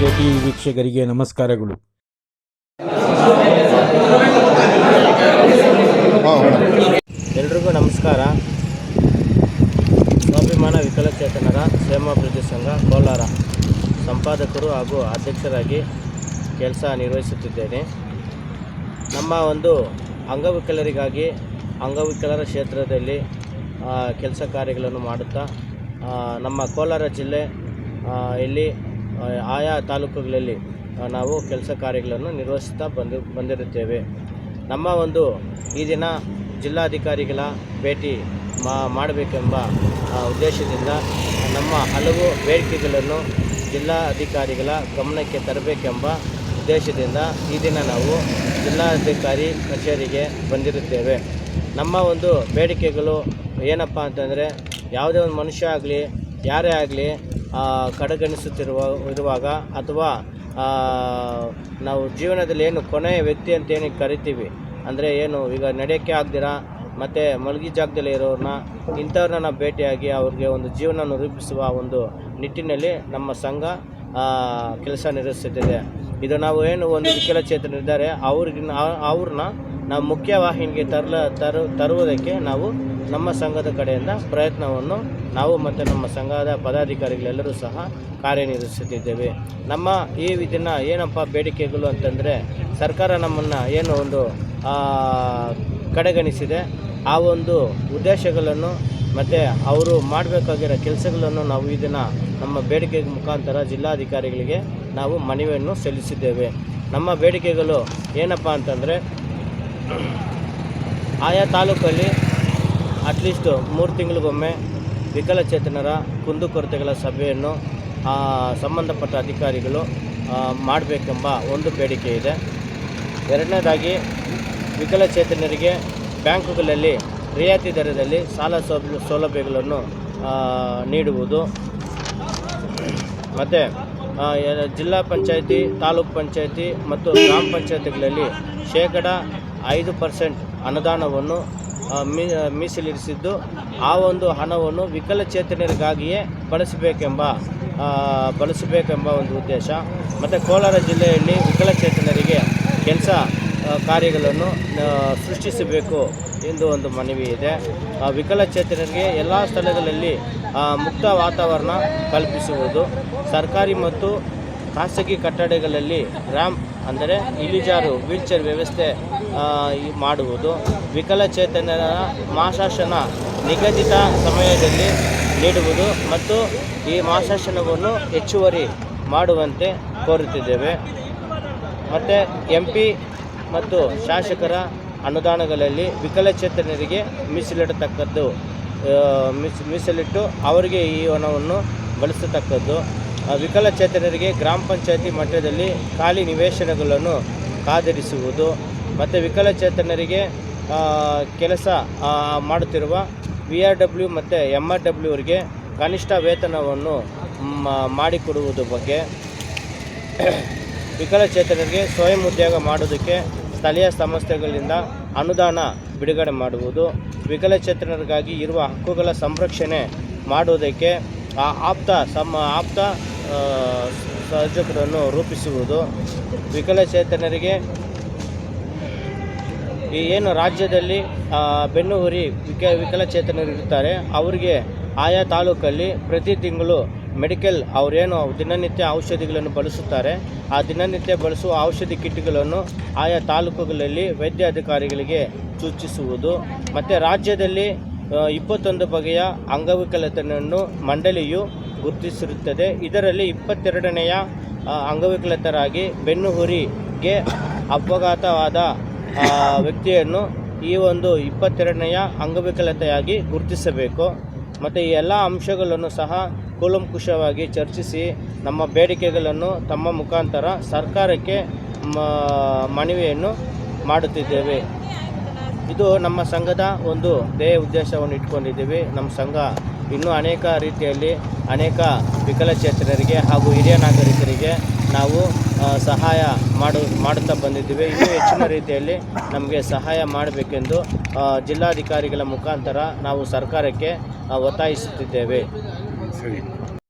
T ವೀಕ್ಷಕರಿಗೆ ನಮಸ್ಕಾರಗಳು. ಎಲ್ರಿಗೂ ನಮಸ್ಕಾರ. ಸ್ವಾಭಿಮಾನ ವಿಕಲಚೇತನರ ಕ್ಷೇಮಾಭಿವೃದ್ಧಿ ಸಂಘ ಕೋಲಾರ ಸಂಪಾದಕರು ಹಾಗೂ ಅಧ್ಯಕ್ಷರಾಗಿ ಕೆಲಸ ನಿರ್ವಹಿಸುತ್ತಿದ್ದೇನೆ. ನಮ್ಮ ಒಂದು ಅಂಗವಿಕಲರಿಗಾಗಿ ಅಂಗವಿಕಲರ ಕ್ಷೇತ್ರದಲ್ಲಿ ಕೆಲಸ ಕಾರ್ಯಗಳನ್ನು ಮಾಡುತ್ತಾ ನಮ್ಮ ಕೋಲಾರ ಜಿಲ್ಲೆ ಇಲ್ಲಿ ಆಯಾ ತಾಲೂಕುಗಳಲ್ಲಿ ನಾವು ಕೆಲಸ ಕಾರ್ಯಗಳನ್ನು ನಿರ್ವಹಿಸ್ತಾ ಬಂದು, ಬಂದಿರುತ್ತೇವೆ. ನಮ್ಮ ಒಂದು ಈ ದಿನ ಜಿಲ್ಲಾಧಿಕಾರಿಗಳ ಭೇಟಿ ಮಾ, ಮಾಡಬೇಕೆಂಬ ಉದ್ದೇಶದಿಂದ ನಮ್ಮ ಹಲವು ಬೇಡಿಕೆಗಳನ್ನು ಜಿಲ್ಲಾಧಿಕಾರಿಗಳ ಗಮನಕ್ಕೆ ತರಬೇಕೆಂಬ ಉದ್ದೇಶದಿಂದ ಈ ದಿನ ನಾವು ಜಿಲ್ಲಾಧಿಕಾರಿ ಕಚೇರಿಗೆ ಬಂದಿರುತ್ತೇವೆ. ನಮ್ಮ ಒಂದು ಬೇಡಿಕೆಗಳು ಏನಪ್ಪ ಅಂತಂದರೆ, ಯಾವುದೇ ಒಂದು ಮನುಷ್ಯ ಆಗಲಿ, ಯಾರೇ ಆಗಲಿ ಕಡೆಗಣಿಸುತ್ತಿರುವ, ಇರುವಾಗ ಅಥವಾ ನಾವು ಜೀವನದಲ್ಲಿ ಏನು ಕೊನೆಯ ವ್ಯಕ್ತಿ ಅಂತ ಏನು ಕರಿತೀವಿ. ಅಂದರೆ ಏನು, ಈಗ ನಡೆಯೋಕ್ಕೆ ಆಗ್ದಿರ, ಮತ್ತು ಮಲಗಿ ಜಾಗದಲ್ಲಿ ಇರೋರನ್ನ ಇಂಥವ್ರನ್ನ ನಾವು ಭೇಟಿಯಾಗಿ ಅವ್ರಿಗೆ ಒಂದು ಜೀವನವನ್ನು ರೂಪಿಸುವ ಒಂದು ನಿಟ್ಟಿನಲ್ಲಿ ನಮ್ಮ ಸಂಘ ಕೆಲಸ ನಿರ್ವಹಿಸುತ್ತಿದೆ. ಇದು ನಾವು ಏನು ಒಂದು ವಿಕಲಚೇತನರಿದ್ದಾರೆ ಅವ್ರಿಗೆ ಅವ್ರನ್ನ ನಾವು ಮುಖ್ಯವಾಹಿನಿಗೆ ತರಲ, ತರು, ತರುವುದಕ್ಕೆ ನಾವು ನಮ್ಮ ಸಂಘದ ಕಡೆಯಿಂದ ಪ್ರಯತ್ನವನ್ನು ನಾವು ಮತ್ತು ನಮ್ಮ ಸಂಘದ ಪದಾಧಿಕಾರಿಗಳೆಲ್ಲರೂ ಸಹ ಕಾರ್ಯನಿರ್ವಹಿಸುತ್ತಿದ್ದೇವೆ. ನಮ್ಮ ಈ ದಿನ ಏನಪ್ಪ ಬೇಡಿಕೆಗಳು ಅಂತಂದರೆ, ಸರ್ಕಾರ ನಮ್ಮನ್ನು ಏನು ಒಂದು ಕಡೆಗಣಿಸಿದೆ. ಆ ಒಂದು ಉದ್ದೇಶಗಳನ್ನು ಮತ್ತು ಅವರು ಮಾಡಬೇಕಾಗಿರೋ ಕೆಲಸಗಳನ್ನು ನಾವು ಈ ನಮ್ಮ ಬೇಡಿಕೆ ಮುಖಾಂತರ ಜಿಲ್ಲಾಧಿಕಾರಿಗಳಿಗೆ ನಾವು ಮನವಿಯನ್ನು ಸಲ್ಲಿಸಿದ್ದೇವೆ. ನಮ್ಮ ಬೇಡಿಕೆಗಳು ಏನಪ್ಪ ಅಂತಂದರೆ, ಆಯಾ ತಾಲೂಕಲ್ಲಿ ಅಟ್ಲೀಸ್ಟ್ ಮೂರು ತಿಂಗಳಿಗೊಮ್ಮೆ ವಿಕಲಚೇತನರ ಕುಂದುಕೊರತೆಗಳ ಸಭೆಯನ್ನು ಸಂಬಂಧಪಟ್ಟ ಅಧಿಕಾರಿಗಳು ಮಾಡಬೇಕೆಂಬ ಒಂದು ಬೇಡಿಕೆ ಇದೆ. ಎರಡನೇದಾಗಿ, ವಿಕಲಚೇತನರಿಗೆ ಬ್ಯಾಂಕುಗಳಲ್ಲಿ ರಿಯಾಯಿತಿ ದರದಲ್ಲಿ ಸಾಲ ಸೌಲ ಸೌಲಭ್ಯಗಳನ್ನು ನೀಡುವುದು. ಮತ್ತು ಜಿಲ್ಲಾ ಪಂಚಾಯಿತಿ, ತಾಲೂಕ್ ಪಂಚಾಯಿತಿ ಮತ್ತು ಗ್ರಾಮ ಪಂಚಾಯತಿಗಳಲ್ಲಿ ಶೇಕಡ ಐದು ಪರ್ಸೆಂಟ್ ಅನುದಾನವನ್ನು ಮೀಸಲಿರಿಸಿದ್ದು ಆ ಒಂದು ಹಣವನ್ನು ವಿಕಲಚೇತನರಿಗಾಗಿಯೇ ಬಳಸಬೇಕೆಂಬ ಬಳಸಬೇಕೆಂಬ ಒಂದು ಉದ್ದೇಶ. ಮತ್ತು ಕೋಲಾರ ಜಿಲ್ಲೆಯಲ್ಲಿ ವಿಕಲಚೇತನರಿಗೆ ಕೆಲಸ ಕಾರ್ಯಗಳನ್ನು ಸೃಷ್ಟಿಸಬೇಕು ಎಂದು ಒಂದು ಮನವಿ ಇದೆ. ವಿಕಲಚೇತನರಿಗೆ ಎಲ್ಲ ಸ್ಥಳಗಳಲ್ಲಿ ಮುಕ್ತ ವಾತಾವರಣ ಕಲ್ಪಿಸುವುದು. ಸರ್ಕಾರಿ ಮತ್ತು ಖಾಸಗಿ ಕಟ್ಟಡಗಳಲ್ಲಿ ರ್ಯಾಂಪ್ ಅಂದರೆ ಇಳಿಜಾರು ವೀಲ್ಚೇರ್ ವ್ಯವಸ್ಥೆ ಮಾಡುವುದು. ವಿಕಲಚೇತನರ ಮಾಸಾಶನ ನಿಗದಿತ ಸಮಯದಲ್ಲಿ ನೀಡುವುದು ಮತ್ತು ಈ ಮಾಸಾಶನವನ್ನು ಹೆಚ್ಚುವರಿ ಮಾಡುವಂತೆ ಕೋರುತ್ತಿದ್ದೇವೆ. ಮತ್ತು ಎಂ ಪಿ ಮತ್ತು ಶಾಸಕರ ಅನುದಾನಗಳಲ್ಲಿ ವಿಕಲಚೇತನರಿಗೆ ಮೀಸಲಿಡತಕ್ಕದ್ದು ಮೀಸಲಿಟ್ಟು ಅವರಿಗೆ ಈ ಹಣವನ್ನು ಬಳಸತಕ್ಕದ್ದು. ವಿಕಲಚೇತನರಿಗೆ ಗ್ರಾಮ ಪಂಚಾಯತಿ ಮಟ್ಟದಲ್ಲಿ ಖಾಲಿ ನಿವೇಶನಗಳನ್ನು ಕಾದಿರಿಸುವುದು ಮತ್ತು ವಿಕಲಚೇತನರಿಗೆ ಕೆಲಸ ಮಾಡುತ್ತಿರುವ ವಿ ಆರ್ ಡಬ್ಲ್ಯೂ ಮತ್ತು ಎಂ ಆರ್ ಡಬ್ಲ್ಯೂ ಅವರಿಗೆ ಕನಿಷ್ಠ ವೇತನವನ್ನು ಮಾಡಿಕೊಡುವುದು ಬಗ್ಗೆ ವಿಕಲಚೇತನರಿಗೆ ಸ್ವಯಂ ಉದ್ಯೋಗ ಮಾಡೋದಕ್ಕೆ ಸ್ಥಳೀಯ ಸಂಸ್ಥೆಗಳಿಂದ ಅನುದಾನ ಬಿಡುಗಡೆ ಮಾಡುವುದು, ವಿಕಲಚೇತನರಿಗಾಗಿ ಇರುವ ಹಕ್ಕುಗಳ ಸಂರಕ್ಷಣೆ ಮಾಡುವುದಕ್ಕೆ ಆಪ್ತ ಸಮ, ಆಪ್ತ ಸರ್ಜಕರನ್ನು ರೂಪಿಸುವುದು ವಿಕಲಚೇತನರಿಗೆ ಈ ಏನು ರಾಜ್ಯದಲ್ಲಿ ಬೆನ್ನುಹುರಿ ಬೆನ್ನು ಹುರಿ ವಿಕ ವಿಕಲಚೇತನರು ಇರ್ತಾರೆ ಅವರಿಗೆ ಆಯಾ ತಾಲೂಕಲ್ಲಿ ಪ್ರತಿ ತಿಂಗಳು ಮೆಡಿಕಲ್ ಅವರೇನು ದಿನನಿತ್ಯ ಔಷಧಿಗಳನ್ನು ಬಳಸುತ್ತಾರೆ, ಆ ದಿನನಿತ್ಯ ಬಳಸುವ ಔಷಧಿ ಕಿಟ್ಗಳನ್ನು ಆಯಾ ತಾಲೂಕುಗಳಲ್ಲಿ ವೈದ್ಯ ಅಧಿಕಾರಿಗಳಿಗೆ ಸೂಚಿಸುವುದು. ಮತ್ತು ರಾಜ್ಯದಲ್ಲಿ ಇಪ್ಪತ್ತೊಂದು ಬಗೆಯ ಅಂಗವಿಕಲತೆಯನ್ನು ಮಂಡಳಿಯು ಗುರುತಿಸಿರುತ್ತದೆ. ಇದರಲ್ಲಿ ಇಪ್ಪತ್ತೆರಡನೆಯ ಅಂಗವಿಕಲತರಾಗಿ ಬೆನ್ನುಹುರಿಗೆ ಅಪಘಾತವಾದ ವ್ಯಕ್ತಿಯನ್ನು ಈ ಒಂದು ಇಪ್ಪತ್ತೆರಡನೆಯ ಅಂಗವಿಕಲತೆಯಾಗಿ ಗುರುತಿಸಬೇಕು. ಮತ್ತು ಈ ಎಲ್ಲ ಅಂಶಗಳನ್ನು ಸಹ ಕೂಲಂಕುಷವಾಗಿ ಚರ್ಚಿಸಿ, ನಮ್ಮ ಬೇಡಿಕೆಗಳನ್ನು ತಮ್ಮ ಮುಖಾಂತರ ಸರ್ಕಾರಕ್ಕೆ ಮನವಿಯನ್ನು ಮಾಡುತ್ತಿದ್ದೇವೆ. ಇದು ನಮ್ಮ ಸಂಘದ ಒಂದು ಧ್ಯೇಯ ಉದ್ದೇಶವನ್ನು ಇಟ್ಕೊಂಡಿದ್ದೀವಿ. ನಮ್ಮ ಸಂಘ ಇನ್ನೂ ಅನೇಕ ರೀತಿಯಲ್ಲಿ ಅನೇಕ ವಿಕಲಚೇತನರಿಗೆ ಹಾಗೂ ಹಿರಿಯ ನಾಗರಿಕರಿಗೆ ನಾವು ಸಹಾಯ ಮಾಡು, ಮಾಡುತ್ತಾ ಬಂದಿದ್ದೀವಿ. ಇನ್ನೂ ಹೆಚ್ಚಿನ ರೀತಿಯಲ್ಲಿ ನಮಗೆ ಸಹಾಯ ಮಾಡಬೇಕೆಂದು ಜಿಲ್ಲಾಧಿಕಾರಿಗಳ ಮುಖಾಂತರ ನಾವು ಸರ್ಕಾರಕ್ಕೆ ಒತ್ತಾಯಿಸುತ್ತಿದ್ದೇವೆ.